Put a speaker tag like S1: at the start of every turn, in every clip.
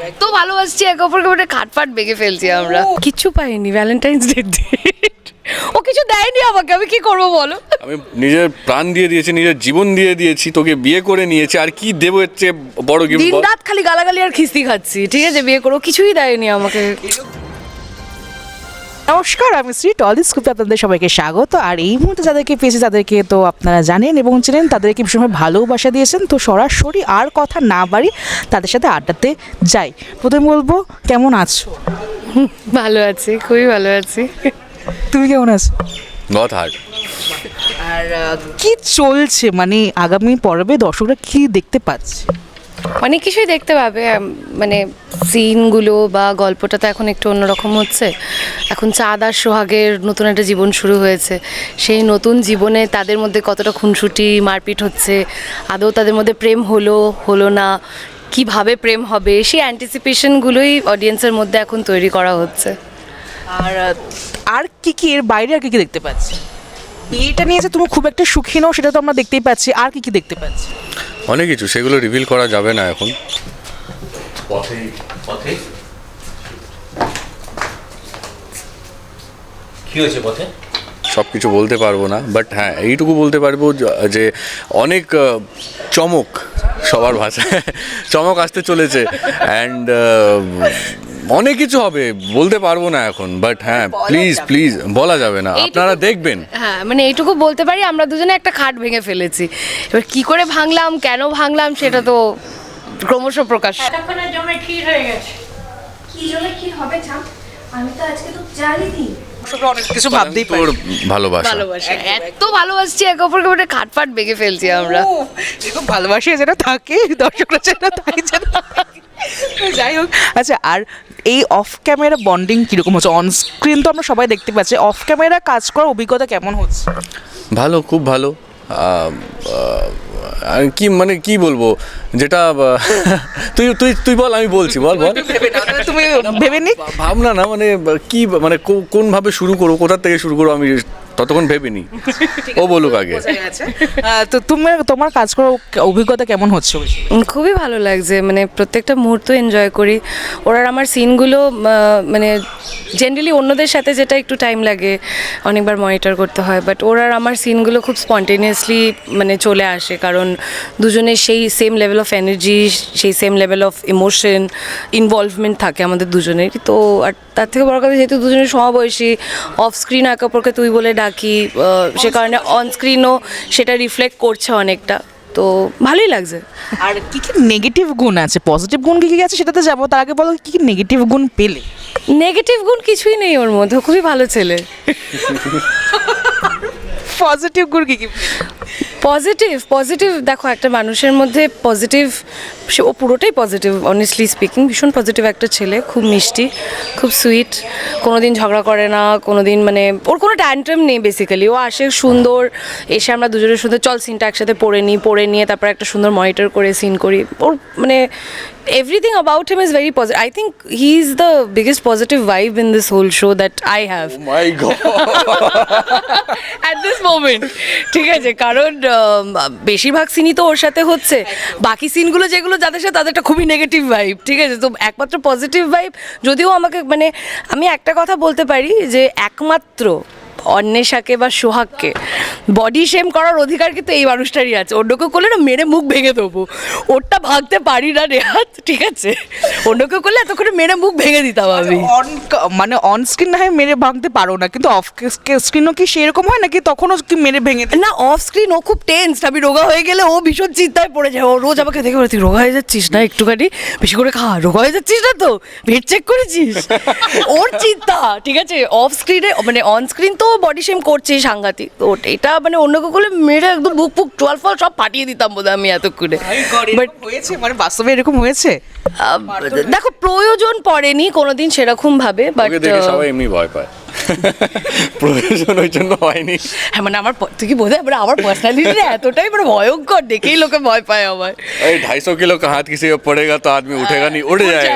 S1: এত ভালোবাসছি একে অপরকে মানে খাটফাট বেগে ফেলছি আমরা। কিছু পাইনি ভ্যালেন্টাইন্স ডে ও কিছু দেয়নি আমাকে আমি কি করব বলো?
S2: আমি নিজের প্রাণ দিয়ে দিয়েছি নিজের জীবন দিয়ে দিয়েছি তোকে বিয়ে করে নিয়েছি আর কি দেবো এর চেয়ে বড়
S1: দিন রাত খালি গালাগালি আর খিস্তি খাচ্ছি ঠিক আছে বিয়ে করো কিছুই দেয়নি আমাকে।
S3: নমস্কার আমি শ্রী টলি স্কুপে আপনাদের সবাইকে স্বাগত। আর এই মুহূর্তে যাদেরকে পেয়েছি তাদেরকে তো আপনারা জানেন এবং চেনেন তাদেরকে ভীষণভাবে ভালোবাসা দিয়েছেন। তো সরাসরি আর কথা না বাড়ি তাদের সাথে আড্ডাতে যাই। প্রথমে বলব কেমন আছো?
S1: ভালো আছি খুবই ভালো আছি।
S3: তুমি কেমন আছো?
S2: নট হার্ড
S3: আর কি চলছে? মানে আগামী পর্বে দর্শকরা কি দেখতে পাচ্ছে?
S1: অনেক কিছুই দেখতে পাবে মানে সিনগুলো বা গল্পটা তো এখন একটু অন্যরকম হচ্ছে। এখন চাঁদ আর সোহাগের নতুন একটা জীবন শুরু হয়েছে। সেই নতুন জীবনে তাদের মধ্যে কতটা খুনসুটি, মারপিট হচ্ছে, আদৌ তাদের মধ্যে প্রেম হলো হলো না, কীভাবে প্রেম হবে, সেই অ্যান্টিসিপেশনগুলোই অডিয়েন্সের মধ্যে এখন তৈরি করা হচ্ছে।
S3: আর আর কি কি, এর বাইরে আর কি কি দেখতে পাচ্ছি? এটা নিয়ে যে তুমি খুব একটা সুখী নও, সেটা তো আমরা দেখতেই পাচ্ছি। আর কি কি দেখতে পাচ্ছি?
S2: অনেক কিছু সেগুলো রিভিল করা যাবে না এখন।
S4: পথে পথে কি হয়েছে পথে?
S2: সব কিছু বলতে পারব না বাট হ্যাঁ এইটুকু বলতে পারব যে- যে অনেক চমক সবার ভাষায় চমক আসতে চলেছে। অ্যান্ড অনেক কিছু হবে বলতে পারব না এখন বাট হ্যাঁ প্লিজ প্লিজ বলা যাবে না। আপনারা দেখবেন।
S1: হ্যাঁ মানে এইটুকু বলতে পারি আমরা দুজনে একটা খাট ভেঙে ফেলেছি। এবার কি করে ভাঙলাম কেন ভাঙলাম সেটা তো ক্রমশ প্রকাশ
S5: এতক্ষণের জন্য ক্ষীর হয়ে গেছে? কি জন্য ক্ষীর হবে জান? আমি তো আজকে তো
S3: অনেক কিছু ভাবতেই
S2: তোর ভালোবাসা।
S1: ভালোবাসা। এত ভালোবাসছি একে অপরকে মানে খাটফাট বেগে ফেলছি আমরা।
S3: এরকম ভালোবাসা যেন থাকে দর্শকরা যেন তাই যেন থাকে। যাই হোক আচ্ছা আর এই অফ ক্যামেরা বন্ডিং কীরকম হচ্ছে? অন স্ক্রিন তো আমরা সবাই দেখতে পাচ্ছি। অফ ক্যামেরা কাজ করার অভিজ্ঞতা কেমন হচ্ছে?
S2: ভালো খুব ভালো। কি মানে কি বলব? যেটা তুই তুই তুই বল আমি বলছি বল বল।
S3: তুমি ভেবে নি
S2: ভাবনা না মানে কি মানে কোন ভাবে শুরু করব কোথা থেকে শুরু করব আমি ততক্ষণ ভেবিনি। ও বলুক আগে।
S3: তো তুমি তোমার কাজ করার অভিজ্ঞতা কেমন হচ্ছে?
S1: খুবই ভালো লাগছে। মানে প্রত্যেকটা মুহূর্ত এনজয় করি। ওরা আমার সিনগুলো মানে জেনারেলি অন্যদের সাথে যেটা একটু টাইম লাগে অনেকবার মনিটর করতে হয়। বাট ওরা আমার সিনগুলো খুব স্পন্টেনিয়াসলি মানে চলে আসে। কারণ দুজনের সেই সেম লেভেল অফ এনার্জি সেই same level of emotion involvement থাকে আমাদের দুজনের তো আর তার থেকে বড় কথা যেহেতু দুজনের সমবয়সী অফ স্ক্রিন একে অপরকে তুই বলে ডাকি আহ, সে কারণে অনস্ক্রিনও সেটা রিফ্লেক্ট করছে অনেকটা। তো ভালোই লাগছে।
S3: আর কি কি নেগেটিভ গুণ আছে? পজিটিভ গুণ কি কি আছে সেটাতে যাব তার আগে বলো কি কি নেগেটিভ গুণ পেলে?
S1: নেগেটিভ গুণ কিছুই নেই ওর মধ্যে খুবই ভালো ছেলে।
S3: পজিটিভ গুণ কি কি?
S1: পজিটিভ পজিটিভ দেখো একটা মানুষের মধ্যে পজিটিভ সে ও পুরোটাই পজিটিভ অনেস্টলি স্পিকিং ভীষণ পজিটিভ একটা ছেলে খুব মিষ্টি খুব সুইট কোনো দিন ঝগড়া করে না কোনো দিন মানে ওর কোনো ট্যান্ট্রাম নেই বেসিক্যালি ও আসে সুন্দর এসে আমরা দুজনের সুন্দর চল সিনটা একসাথে পড়ে নিই পড়ে নিয়ে তারপর একটা সুন্দর মনিটর করে সিন করি। ওর মানে everything about him is very positive I think he is the biggest positive vibe in this whole show that I have at this moment ঠিক আছে কারণ বেশিরভাগ সিনই তো ওর সাথে হচ্ছে। বাকি সিনগুলো যেগুলো যাদের সাথে তাদের একটা খুবই নেগেটিভ ভাইব ঠিক আছে? তো একমাত্র পজিটিভ ভাইব যদিও আমাকে মানে আমি একটা কথা বলতে পারি যে একমাত্র অন্বেষাকে বা সোহাগকে। বডি শেম করার অধিকার কিন্তু এই মানুষটারই আছে। অন্য কেউ করলে না মেরে মুখ ভেঙে দেবো। ওরটা ভাগতে পারি না রেহাত ঠিক আছে? অন্য কেউ করলে এতক্ষণে মেরে মুখ ভেঙে দিতাম আমি।
S3: অন মানে অন স্ক্রিন না হয় মেরে ভাঙতে পারো না। কিন্তু অফ স্ক্রিনও কি সেরকম হয় নাকি তখনও কি মেরে ভেঙে
S1: না অফ স্ক্রিন ও খুব টেন্স আমি রোগা হয়ে গেলে ও ভীষণ চিন্তায় পড়ে যায়। ও রোজ আমাকে দেখে বলে তুই রোগা হয়ে যাচ্ছিস না একটুখানি? বেশি করে খা। রোগা হয়ে যাচ্ছিস না তো? ভেট চেক করেছিস? ওর চিন্তা ঠিক আছে? অফ স্ক্রিনে মানে অন স্ক্রিন তো বডি শেম করছে সাংঘাতিক। তো এটা মানে অন্য কেউ করলে মেরে একদম বুক ফুক টোয়াল ফল সব পাঠিয়ে দিতাম বোধহয় আমি এতক্ষণে। বাট
S3: হয়েছে? মানে বাস্তবে এরকম হয়েছে?
S1: দেখো প্রয়োজন পড়েনি কোনোদিন সেরকম ভাবে বাট
S2: সবাই এমনি ভয় পায়। প্রয়োজন ওই জন্য হয়নি।
S1: হ্যাঁ মানে আমার তুই কি বোঝা মানে আমার পার্সোনালিটি এতটাই মানে ভয়ঙ্কর দেখেই লোকে ভয় পায় আমার
S2: এই ঢাইশো কিলো হাত কিসে পড়েগা তো আদমি হ্যাঁ, উঠেগা নি উড়ে যায়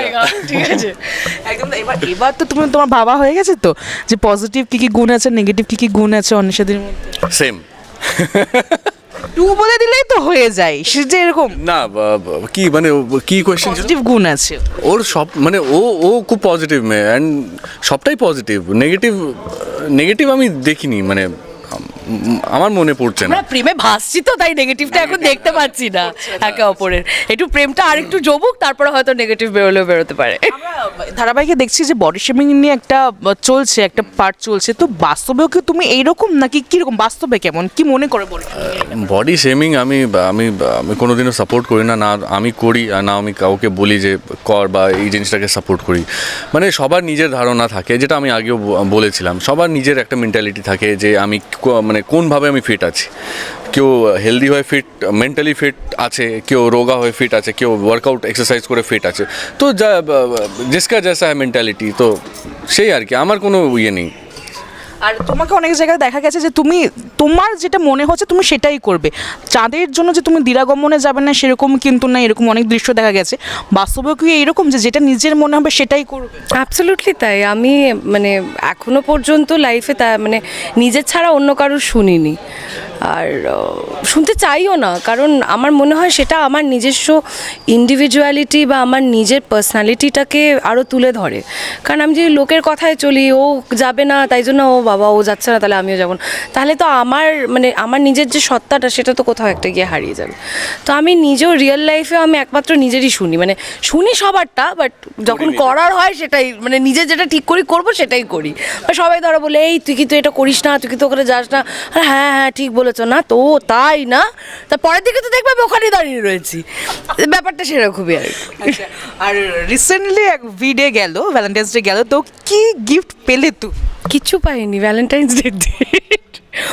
S1: ঠিক আছে।
S3: একদম এবার এবার তো তুমি তোমার বাবা হয়ে গেছে তো? যে পজিটিভ কি কি গুণ আছে নেগেটিভ কি কি গুণ আছে অনিশাদের মধ্যে?
S2: সেম
S3: টু বলে দিলেই তো হয়ে যায়। সে যে এরকম
S2: না বা- বা- কি মানে কি কোয়েশ্চেন
S3: পজিটিভ গুণ আছে।
S2: ওর সব মানে ও ও খুব পজিটিভ মেয়ে অ্যান্ড সবটাই পজিটিভ নেগেটিভ নেগেটিভ আমি দেখিনি মানে আম- আমার মনে পড়ছে না।
S1: আমরা প্রেমে ভাসছি তো তাই নেগেটিভটা এখন দেখতে পাচ্ছি না একে অপরের। একটু প্রেমটা আরেকটু জমুক তারপরে হয়তো নেগেটিভ বেরোলেও বেরোতে পারে।
S3: ধারাবাহিকে দেখছি যে বডি শেমিং নিয়ে একটা চলছে, একটা পার্ট চলছে। তো বাস্তবেও কি তুমি এইরকম? নাকি কীরকম? বাস্তবে কেমন? কি মনে করে বলে?
S2: বডি শেমিং আমি আমি আমি কোনোদিনও সাপোর্ট করি না। না আমি করি, আর না আমি কাউকে বলি যে কর বা এই জিনিসটাকে সাপোর্ট করি। মানে সবার নিজের ধারণা থাকে, যেটা আমি আগেও বলেছিলাম। সবার নিজের একটা মেন্টালিটি থাকে যে আমি মানে কোনভাবে আমি ফিট আছি। কেউ হেলদি হয়ে ফিট মেন্টালি ফিট আছে কেউ রোগা হয়ে ফিট আছে কেউ ওয়ার্কআউট এক্সারসাইজ করে ফিট আছে। তো যা জিসকা জেসা হ্যাঁ মেন্টালিটি তো সেই আর কি আমার কোনো ইয়ে নেই।
S3: আর তোমাকে অনেক জায়গায় দেখা গেছে যে তুমি তোমার যেটা মনে হচ্ছে তুমি সেটাই করবে। চাঁদের জন্য যে তুমি দিরাগমনে যাবে না সেরকম কিন্তু না এরকম অনেক দৃশ্য দেখা গেছে। বাস্তবেও কি এইরকম যে যেটা নিজের মনে হবে সেটাই করবে?
S1: অ্যাবসলিউটলি তাই। আমি মানে এখনও পর্যন্ত লাইফে তা মানে নিজের ছাড়া অন্য কারোর শুনিনি। আর শুনতে চাইও না কারণ আমার মনে হয় সেটা আমার নিজস্ব ইন্ডিভিজুয়ালিটি বা আমার নিজের পার্সোনালিটিটাকে আরও তুলে ধরে। কারণ আমি যদি লোকের কথায় চলি ও যাবে না তাই জন্য ও বাবা ও যাচ্ছে না তাহলে আমিও যাব না। তাহলে তো আমার মানে আমার নিজের যে সত্তাটা সেটা তো কোথাও একটা গিয়ে হারিয়ে যাবে। তো আমি নিজেও রিয়েল লাইফে আমি একমাত্র নিজেরই শুনি। মানে শুনি সবারটা বাট যখন করার হয় সেটাই মানে নিজে যেটা ঠিক করি করব সেটাই করি। বা সবাই ধরো বলে এই তুই কি তুই এটা করিস না তুই কি তো ওখানে যাস না? হ্যাঁ হ্যাঁ ঠিক বলেছ না তো তাই না? তা পরের দিকে তো দেখবে আমি ওখানেই দাঁড়িয়ে রয়েছি। ব্যাপারটা সেরকমই আর কি।
S3: আর রিসেন্টলি এক ভিডে গেল ভ্যালেন্টাইন্স ডে গেল তো কি গিফট পেলে তুই?
S1: কিচ্ছু পাইনি ভ্যালেন্টাইন্স ডে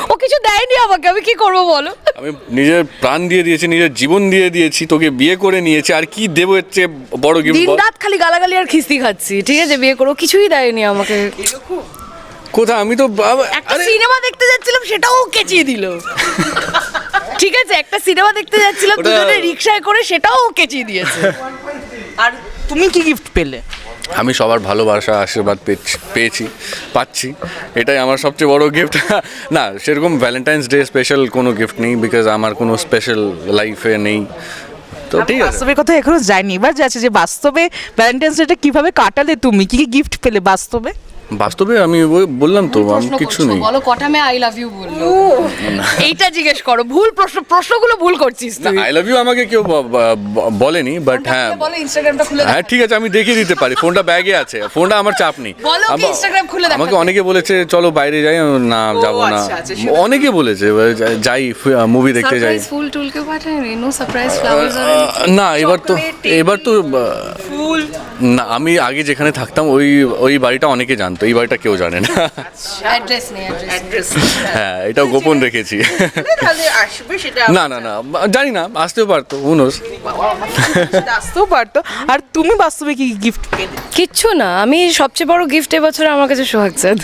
S1: ও কিছু দেয়নি আমাকে আমি কি করব বলো?
S2: আমি নিজের প্রাণ দিয়ে দিয়েছি নিজের জীবন দিয়ে দিয়েছি তোকে বিয়ে করে নিয়েছি আর কি দেবো এর চেয়ে বড়
S1: দিন রাত খালি গালাগালি আর খিস্তি খাচ্ছি ঠিক আছে বিয়ে করো কিছুই দেয়নি আমাকে।
S2: কোথা আমি তো
S1: একটা সিনেমা দেখতে যাচ্ছিলাম সেটাও কেচিয়ে দিল। ঠিক আছে একটা সিনেমা দেখতে যাচ্ছিলাম দুজনে রিক্সায় করে সেটাও কেচিয়ে দিয়েছে।
S3: আর তুমি কি গিফট পেলে?
S2: আমি সবার ভালোবাসা আশীর্বাদ পেয়েছি পাচ্ছি। এটাই আমার সবচেয়ে বড় গিফট না সেরকম ভ্যালেন্টাইন্স ডে স্পেশাল কোনো গিফট নেই বিকজ আমার কোনো স্পেশাল লাইফে নেই। তো ঠিক আছে।
S3: বাস্তবের কথা এখনও যায়নি এবার যাচ্ছে যে বাস্তবে ভ্যালেন্টাইন্স ডেটা কীভাবে কাটালে তুমি? কি কি গিফট পেলে বাস্তবে?
S2: বাস্তবে আমি ওই বললাম তো আমি কিছু নেই।
S1: বলো কটা মে আই লাভ ইউ বলল? এইটা জিজ্ঞেস করো ভুল প্রশ্ন প্রশ্নগুলো ভুল করছিস
S2: না
S1: তুই।
S2: আই লাভ ইউ আমাকে কেউ বলেনি বাট হ্যাঁ।
S1: বলো ইনস্টাগ্রামটা খুলে
S2: হ্যাঁ ঠিক আছে আমি দেখিয়ে দিতে পারি ফোনটা ব্যাগে আছে ফোনটা আমার চাপ নেই।
S1: বলো কি Instagram খুলে দেখাতে?
S2: আমাকে অনেকে বলেছে চলো বাইরে যাই আমি না যাব না।
S3: আচ্ছা, আচ্ছা,
S2: অনেকে বলেছে যাই মুভি দেখতে যাই।
S1: ফুল টুল কে পাঠায়নি? নো সারপ্রাইজ ফ্লাওয়ার্স আর
S2: না এবার তো এবার তো ফুল। না আমি আগে যেখানে থাকতাম ওই ওই বাড়িটা অনেকে জানতো। এই বাড়িটা কেউ জানে না।
S1: অ্যাড্রেস নেই অ্যাড্রেস
S2: হ্যাঁ এটাও গোপন রেখেছি।
S3: তাহলে আসবে সেটা
S2: না না না জানি না আসতেও পারতো উনোস
S3: আসতেও পারতো। আর তুমি বাস্তবে কি গিফট পেলে?
S1: কিচ্ছু না আমি সবচেয়ে বড় গিফট এবছর আমার কাছে সোহাগ চাঁদ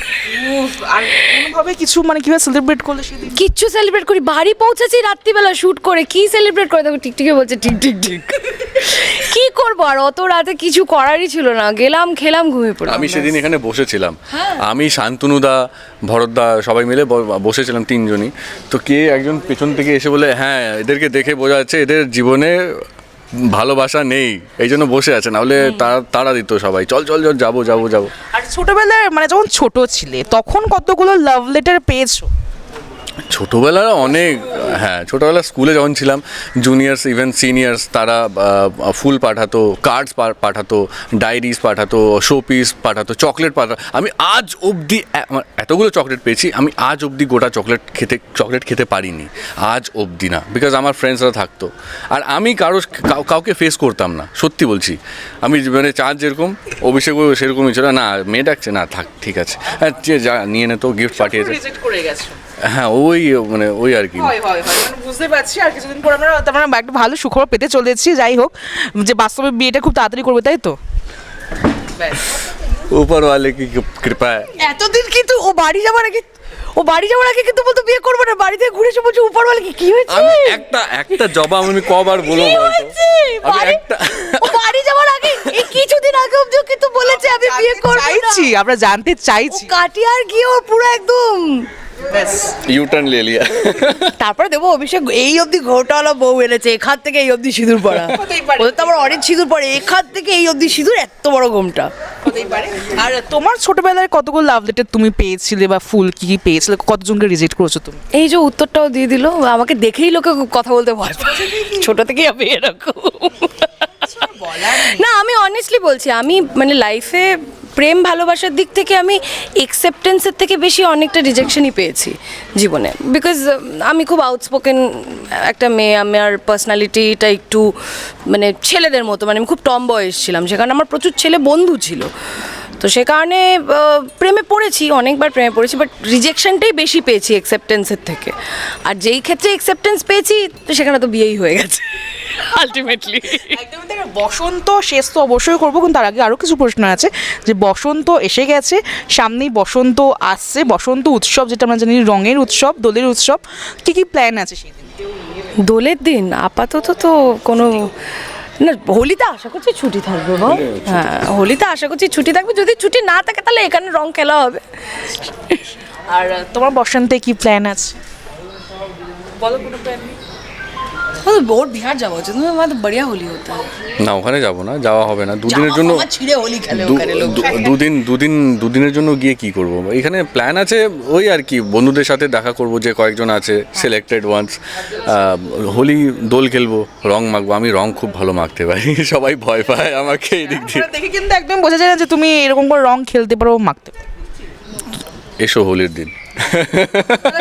S3: আর কোনোভাবে কিছু মানে কীভাবে সেলিব্রেট করলে সেদিন?
S1: কিচ্ছু সেলিব্রেট করি বাড়ি পৌঁছেছি রাত্রিবেলা শুট করে কি সেলিব্রেট করে? দেখো টিকটিকে বলছে ঠিক ঠিক ঠিক কি করব আর অত রাতে কিছু করারই ছিল না গেলাম খেলাম ঘুমিয়ে পড়লাম।
S2: আমি সেদিন এখানে বসেছিলাম। আমি শান্তনুদা ভরতদা সবাই মিলে বসেছিলাম তিনজনই। তো কে একজন পেছন থেকে এসে বলে হ্যাঁ এদেরকে দেখে বোঝা যাচ্ছে এদের জীবনে ভালোবাসা নেই। এই জন্য বসে আছে না হলে তারা দিত সবাই। চল চল চল যাব যাব যাব।
S3: আর ছোটবেলায় মানে যখন ছোট ছিলে তখন কতগুলো লাভ লেটার পেয়েছ?
S2: ছোটোবেলায় অনেক হ্যাঁ ছোটোবেলা স্কুলে যখন ছিলাম জুনিয়র্স ইভেন সিনিয়র্স তারা ফুল পাঠাতো কার্ডস পাঠাতো ডায়েরিজ পাঠাতো শো পিস পাঠাতো চকলেট পাঠাতো আমি আজ অবধি এতগুলো চকলেট পেয়েছি আমি আজ অবধি গোটা চকলেট খেতে চকলেট খেতে পারিনি আজ অবধি না বিকজ আমার ফ্রেন্ডসরা থাকতো। আর আমি কারও কাউ- কাউকে ফেস করতাম না সত্যি বলছি। আমি মানে চাঁদ যেরকম অভিষেকও সেরকমই ছিল না মেয়ে ডাকছে না থাক ঠিক আছে। হ্যাঁ যে নিয়ে নে তো গিফট পাঠিয়েছে। হ্যাঁ ওই মানে ওই আর কি।
S3: হয় হয় মানে বুঝতে পারছি আর কিছুদিন পর আমরা তার একটা ভালো সুখবর পেতে চলেছি যাই হোক যে বাস্তবে বিয়েটা খুব তাড়াতাড়ি করবে তাই তো?
S2: উপরওয়ালে কি কৃপা।
S1: এতদিন কিন্তু ও বাড়ি যাবার আগে ও বাড়ি যাওয়ার আগে কিন্তু বলতো বিয়ে করব না বাড়িতে ঘুরে এসে বলছে উপর বলে কি হয়েছে?
S2: আমি একটা একটা জবাব আমি কবার বলব আমি একটা
S1: বাড়ি যাওয়ার আগে এই কিছুদিন আগে অবধি কিন্তু বলেছে আমি বিয়ে করব
S3: চাইছি আমরা জানতে চাইছি।
S1: কাটিয়ার গিয়ে ওর পুরো একদম
S3: ব্যাস।
S2: ইউটার্ন লে লিয়া।
S6: তারপরে দেবো অভিষেক এই অবধি ঘোটাওয়ালা বউ এনেছে এখান থেকে এই অবধি সিঁদুর পড়া। ওদের তো আবার অরেঞ্জ সিঁদুর পরে এখান থেকে এই অবধি সিঁদুর এত বড় ঘোমটা।
S3: হতেই পারে। আর তোমার ছোটবেলায় কতগুলো লাভ লেটার তুমি পেয়েছিলে বা ফুল কি কি পেয়েছিলে? কতজনকে রিজেক্ট করেছ তুমি?
S1: এই যে উত্তরটাও দিয়ে দিল আমাকে দেখেই লোকে কথা বলতে ভয় পায়। ছোট থেকেই আমি এরকম। না আমি অনেস্টলি বলছি আমি মানে লাইফে প্রেম ভালোবাসার দিক থেকে আমি একসেপ্টেন্সের থেকে বেশি অনেকটা রিজেকশনই পেয়েছি জীবনে। বিকজ আমি খুব আউটস্পোকেন একটা মেয়ে আমার পার্সোনালিটিটা একটু মানে ছেলেদের মতো মানে আমি খুব টম বয়স ছিলাম। সেখানে আমার প্রচুর ছেলে বন্ধু ছিল। তো সে কারণে প্রেমে পড়েছি, অনেকবার প্রেমে পড়েছি বাট রিজেকশনটাই বেশি পেয়েছি অ্যাকসেপ্টেন্সের থেকে। আর যেই ক্ষেত্রে অ্যাকসেপ্টেন্স পেয়েছি তো সেখানে তো বিয়েই হয়ে গেছে। আলটিমেটলি।
S3: বসন্ত শেষ তো অবশ্যই করব কিন্তু তার আগে আরও কিছু প্রশ্ন আছে যে বসন্ত এসে গেছে সামনেই বসন্ত আসছে বসন্ত উৎসব যেটা আমরা জানি রঙের উৎসব দোলের উৎসব কী কী প্ল্যান আছে সেই দিন
S1: দোলের দিন আপাতত তো কোনো না হোলিতে আশা করছি ছুটি থাকবে বল। হ্যাঁ হোলিতে আশা করছি ছুটি থাকবে যদি ছুটি না থাকে তাহলে এখানে রং খেলা হবে।
S3: আর তোমার বসন্তে কি প্ল্যান আছে? বলো কোনো প্ল্যান
S1: বহুত বিহার যাওয়া উচিত আমার বড়িয়া হোলি হতা
S2: না ওখানে যাব না যাওয়া হবে না। দুদিনের জন্য
S6: আমার ছিঁড়ে হোলি খেলে ওখানে লোক
S2: দুদিন দুদিন দুদিনের জন্য গিয়ে কি করব? এখানে প্ল্যান আছে ওই আর কি বন্ধুদের সাথে দেখা করব যে কয়েকজন আছে সিলেক্টেড ওয়ান্স হোলি দোল খেলব রং মাখবো। আমি রং খুব ভালো মাখতে পারি সবাই ভয় পায় আমাকে এই দিক দিয়ে।
S3: দেখে কিন্তু একদম বোঝা যায় না যে তুমি এরকম করে রং খেলতে পারো মাখতে পারো।
S2: এসো হোলির দিন।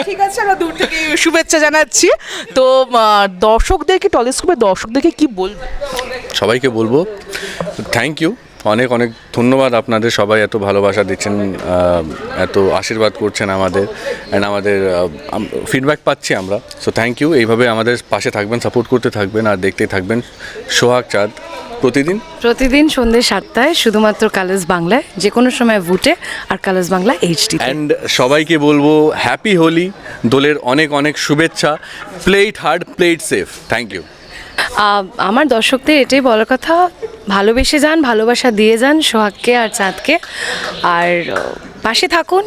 S3: ঠিক আছে, আমরা দূর থেকে শুভেচ্ছা জানাচ্ছি। তো দর্শকদেরকে টলিস্কোপের দর্শকদেরকে কি বলবে?
S2: সবাইকে বলব থ্যাংক ইউ অনেক অনেক ধন্যবাদ আপনাদের, সবাই এত ভালোবাসা দিচ্ছেন এত আশীর্বাদ করছেন আমাদের অ্যান্ড আমাদের ফিডব্যাক পাচ্ছি আমরা। সো থ্যাংক ইউ এইভাবে আমাদের পাশে থাকবেন সাপোর্ট করতে থাকবেন, আর দেখতেই থাকবেন সোহাগ চাঁদ। প্রতিদিন?
S1: প্রতিদিন সন্ধ্যে সাতটায় শুধুমাত্র কালার্স বাংলায় যে কোনো সময় ভুটে আর কালার্স বাংলা এইচডি
S2: অ্যান্ড সবাইকে বলব হ্যাপি হোলি দোলের অনেক অনেক শুভেচ্ছা plate hard plate safe thank you
S1: আমার দর্শকদের এটাই বলার কথা ভালোবেসে যান ভালোবাসা দিয়ে যান সোহাগকে আর চাঁদকে। আর পাশে থাকুন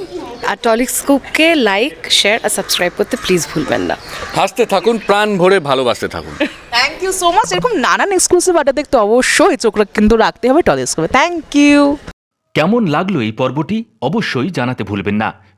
S1: আর টলিক স্কুপকে লাইক শেয়ার আর সাবস্ক্রাইব করতে প্লিজ ভুলবেন না।
S2: হাসতে থাকুন প্রাণ ভরে ভালোবাসতে থাকুন।
S3: থ্যাংক ইউ সো মাচ এরকম নানান এক্সক্লুসিভ আড্ডা দেখতে অবশ্যই চোখ কিন্তু রাখতে হবে টলিক স্কুপে থ্যাংক ইউ
S7: কেমন লাগল এই পর্বটি? অবশ্যই জানাতে ভুলবেন না।